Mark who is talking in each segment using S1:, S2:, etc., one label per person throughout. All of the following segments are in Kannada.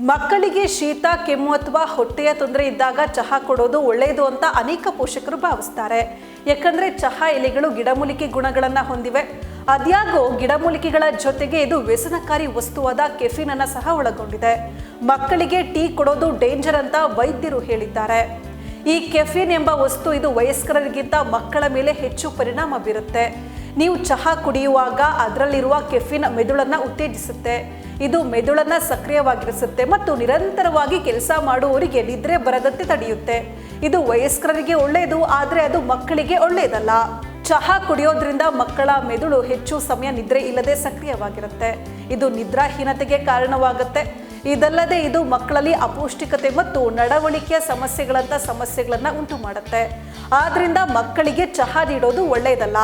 S1: ಮಕ್ಕಳಿಗೆ ಶೀತ, ಕೆಮ್ಮು ಅಥವಾ ಹೊಟ್ಟೆಯ ತೊಂದರೆ ಇದ್ದಾಗ ಚಹಾ ಕೊಡೋದು ಒಳ್ಳೆಯದು ಅಂತ ಅನೇಕ ಪೋಷಕರು ಭಾವಿಸ್ತಾರೆ. ಯಾಕಂದ್ರೆ ಚಹಾ ಎಲೆಗಳು ಗಿಡಮೂಲಿಕೆ ಗುಣಗಳನ್ನು ಹೊಂದಿವೆ. ಅದ್ಯಾಗೋ ಗಿಡಮೂಲಿಕೆಗಳ ಜೊತೆಗೆ ಇದು ವ್ಯಸನಕಾರಿ ವಸ್ತುವಾದ ಕೆಫಿನ್ ಅನ್ನ ಸಹ ಒಳಗೊಂಡಿದೆ. ಮಕ್ಕಳಿಗೆ ಟೀ ಕೊಡೋದು ಡೇಂಜರ್ ಅಂತ ವೈದ್ಯರು ಹೇಳಿದ್ದಾರೆ. ಈ ಕೆಫಿನ್ ಎಂಬ ವಸ್ತು ಇದು ವಯಸ್ಕರರಿಗಿಂತ ಮಕ್ಕಳ ಮೇಲೆ ಹೆಚ್ಚು ಪರಿಣಾಮ ಬೀರುತ್ತೆ. ನೀವು ಚಹಾ ಕುಡಿಯುವಾಗ ಅದರಲ್ಲಿರುವ ಕೆಫಿನ್ ಮೆದುಳನ್ನು ಉತ್ತೇಜಿಸುತ್ತೆ. ಇದು ಮೆದುಳನ್ನು ಸಕ್ರಿಯವಾಗಿರಿಸುತ್ತೆ ಮತ್ತು ನಿರಂತರವಾಗಿ ಕೆಲಸ ಮಾಡುವವರಿಗೆ ನಿದ್ರೆ ಬರದಂತೆ ತಡೆಯುತ್ತೆ. ಇದು ವಯಸ್ಕರಿಗೆ ಒಳ್ಳೆಯದು, ಆದರೆ ಅದು ಮಕ್ಕಳಿಗೆ ಒಳ್ಳೆಯದಲ್ಲ. ಚಹಾ ಕುಡಿಯೋದ್ರಿಂದ ಮಕ್ಕಳ ಮೆದುಳು ಹೆಚ್ಚು ಸಮಯ ನಿದ್ರೆ ಇಲ್ಲದೆ ಸಕ್ರಿಯವಾಗಿರುತ್ತೆ. ಇದು ನಿದ್ರಾಹೀನತೆಗೆ ಕಾರಣವಾಗುತ್ತೆ. ಇದಲ್ಲದೆ ಇದು ಮಕ್ಕಳಲ್ಲಿ ಅಪೌಷ್ಟಿಕತೆ ಮತ್ತು ನಡವಳಿಕೆಯ ಸಮಸ್ಯೆಗಳಂತ ಸಮಸ್ಯೆಗಳನ್ನ ಉಂಟು ಮಾಡುತ್ತೆ ಆದ್ರಿಂದ ಮಕ್ಕಳಿಗೆ ಚಹಾ ನೀಡೋದು ಒಳ್ಳೆಯದಲ್ಲ.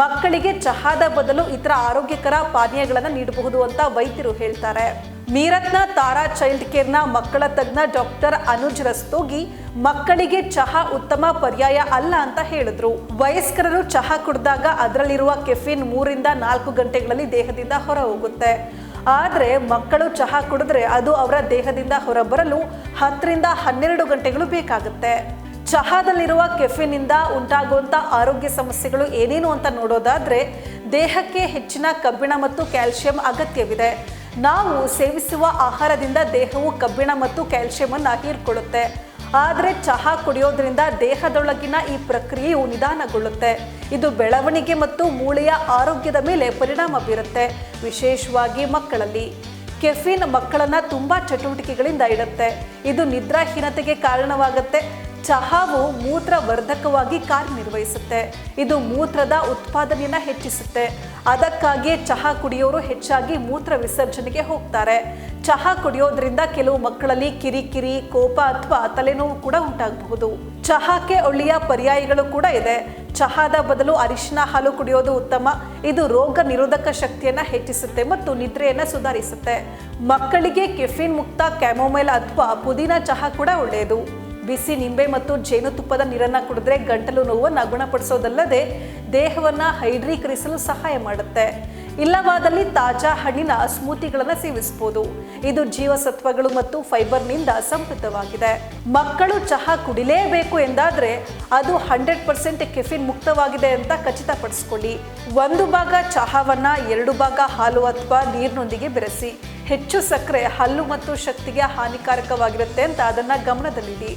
S1: ಮಕ್ಕಳಿಗೆ ಚಹಾದ ಬದಲು ಇತರ ಆರೋಗ್ಯಕರ ಪಾನೀಯಗಳನ್ನು ನೀಡಬಹುದು ಅಂತ ವೈದ್ಯರು ಹೇಳ್ತಾರೆ. ಮೀರತ್ನ ತಾರಾ ಚೈಲ್ಡ್ ಕೇರ್ನ ಮಕ್ಕಳ ತಜ್ಞ ಡಾಕ್ಟರ್ ಅನುಜ್ ರಸ್ತೋಗಿ ಮಕ್ಕಳಿಗೆ ಚಹಾ ಉತ್ತಮ ಪರ್ಯಾಯ ಅಲ್ಲ ಅಂತ ಹೇಳಿದ್ರು. ವಯಸ್ಕರರು ಚಹಾ ಕುಡಿದಾಗ ಅದರಲ್ಲಿರುವ ಕೆಫಿನ್ ಮೂರಿಂದ ನಾಲ್ಕು ಗಂಟೆಗಳಲ್ಲಿ ದೇಹದಿಂದ ಹೊರ ಹೋಗುತ್ತೆ ಆದರೆ ಮಕ್ಕಳು ಚಹಾ ಕುಡಿದ್ರೆ ಅದು ಅವರ ದೇಹದಿಂದ ಹೊರಬರಲು ಹತ್ತರಿಂದ ಹನ್ನೆರಡು ಗಂಟೆಗಳು ಬೇಕಾಗುತ್ತೆ. ಚಹಾದಲ್ಲಿರುವ ಕೆಫಿನಿಂದ ಉಂಟಾಗುವಂಥ ಆರೋಗ್ಯ ಸಮಸ್ಯೆಗಳು ಏನೇನು ಅಂತ ನೋಡೋದಾದ್ರೆ, ದೇಹಕ್ಕೆ ಹೆಚ್ಚಿನ ಕಬ್ಬಿಣ ಮತ್ತು ಕ್ಯಾಲ್ಸಿಯಂ ಅಗತ್ಯವಿದೆ. ನಾವು ಸೇವಿಸುವ ಆಹಾರದಿಂದ ದೇಹವು ಕಬ್ಬಿಣ ಮತ್ತು ಕ್ಯಾಲ್ಸಿಯಂ ಹೀರ್ಕೊಳ್ಳುತ್ತೆ. ಆದರೆ ಚಹಾ ಕುಡಿಯೋದ್ರಿಂದ ದೇಹದೊಳಗಿನ ಈ ಪ್ರಕ್ರಿಯೆಯು ನಿಧಾನಗೊಳ್ಳುತ್ತೆ. ಇದು ಬೆಳವಣಿಗೆ ಮತ್ತು ಮೂಳೆಯ ಆರೋಗ್ಯದ ಮೇಲೆ ಪರಿಣಾಮ ಬೀರುತ್ತೆ, ವಿಶೇಷವಾಗಿ ಮಕ್ಕಳಲ್ಲಿ. ಕೆಫಿನ್ ಮಕ್ಕಳನ್ನು ತುಂಬಾ ಚಟುವಟಿಕೆಗಳಿಂದ ಇಡುತ್ತೆ. ಇದು ನಿದ್ರಾಹೀನತೆಗೆ ಕಾರಣವಾಗುತ್ತೆ ಚಹಾವು ಮೂತ್ರವರ್ಧಕವಾಗಿ ಕಾರ್ಯನಿರ್ವಹಿಸುತ್ತೆ. ಇದು ಮೂತ್ರದ ಉತ್ಪಾದನೆಯನ್ನು ಹೆಚ್ಚಿಸುತ್ತೆ. ಅದಕ್ಕಾಗಿಯೇ ಚಹಾ ಕುಡಿಯೋರು ಹೆಚ್ಚಾಗಿ ಮೂತ್ರ ವಿಸರ್ಜನೆಗೆ ಹೋಗ್ತಾರೆ. ಚಹಾ ಕುಡಿಯೋದ್ರಿಂದ ಕೆಲವು ಮಕ್ಕಳಲ್ಲಿ ಕಿರಿಕಿರಿ, ಕೋಪ ಅಥವಾ ತಲೆನೋವು ಕೂಡ ಉಂಟಾಗಬಹುದು. ಚಹಾಕ್ಕೆ ಒಳ್ಳೆಯ ಪರ್ಯಾಯಗಳು ಕೂಡ ಇದೆ. ಚಹಾದ ಬದಲು ಅರಿಶಿನ ಹಾಲು ಕುಡಿಯೋದು ಉತ್ತಮ. ಇದು ರೋಗ ನಿರೋಧಕ ಶಕ್ತಿಯನ್ನು ಹೆಚ್ಚಿಸುತ್ತೆ ಮತ್ತು ನಿದ್ರೆಯನ್ನು ಸುಧಾರಿಸುತ್ತೆ. ಮಕ್ಕಳಿಗೆ ಕೆಫಿನ್ ಮುಕ್ತ ಕ್ಯಾಮೊಮೈಲ್ ಅಥವಾ ಪುದೀನ ಚಹಾ ಕೂಡ ಒಳ್ಳೆಯದು. ಬಿಸಿ ನಿಂಬೆ ಮತ್ತು ಜೇನುತುಪ್ಪದ ನೀರನ್ನು ಕುಡಿದ್ರೆ ಗಂಟಲು ನೋವನ್ನು ಗುಣಪಡಿಸೋದಲ್ಲದೆ ದೇಹವನ್ನು ಹೈಡ್ರೀಕರಿಸಲು ಸಹಾಯ ಮಾಡುತ್ತೆ. ಇಲ್ಲವಾದಲ್ಲಿ ತಾಜಾ ಹಣ್ಣಿನ ಸ್ಮೂತಿಗಳನ್ನು ಸೇವಿಸಬಹುದು ಇದು ಜೀವಸತ್ವಗಳು ಮತ್ತು ಫೈಬರ್ನಿಂದ ಸಮೃದ್ಧವಾಗಿದೆ ಮಕ್ಕಳು ಚಹಾ ಕುಡಿಲೇಬೇಕು ಎಂದಾದರೆ ಅದು ಹಂಡ್ರೆಡ್ ಪರ್ಸೆಂಟ್ ಕೆಫಿನ್ ಮುಕ್ತವಾಗಿದೆ ಅಂತ ಖಚಿತಪಡಿಸ್ಕೊಳ್ಳಿ. ಒಂದು ಭಾಗ ಚಹಾವನ್ನ, ಎರಡು ಭಾಗ ಹಾಲು ಅಥವಾ ನೀರಿನೊಂದಿಗೆ ಬೆರೆಸಿ. ಹೆಚ್ಚು ಸಕ್ಕರೆ ಹಲ್ಲು ಮತ್ತು ಶಕ್ತಿಗೆ ಹಾನಿಕಾರಕವಾಗಿರುತ್ತೆ ಅಂತ ಅದನ್ನ ಗಮನದಲ್ಲಿಡಿ.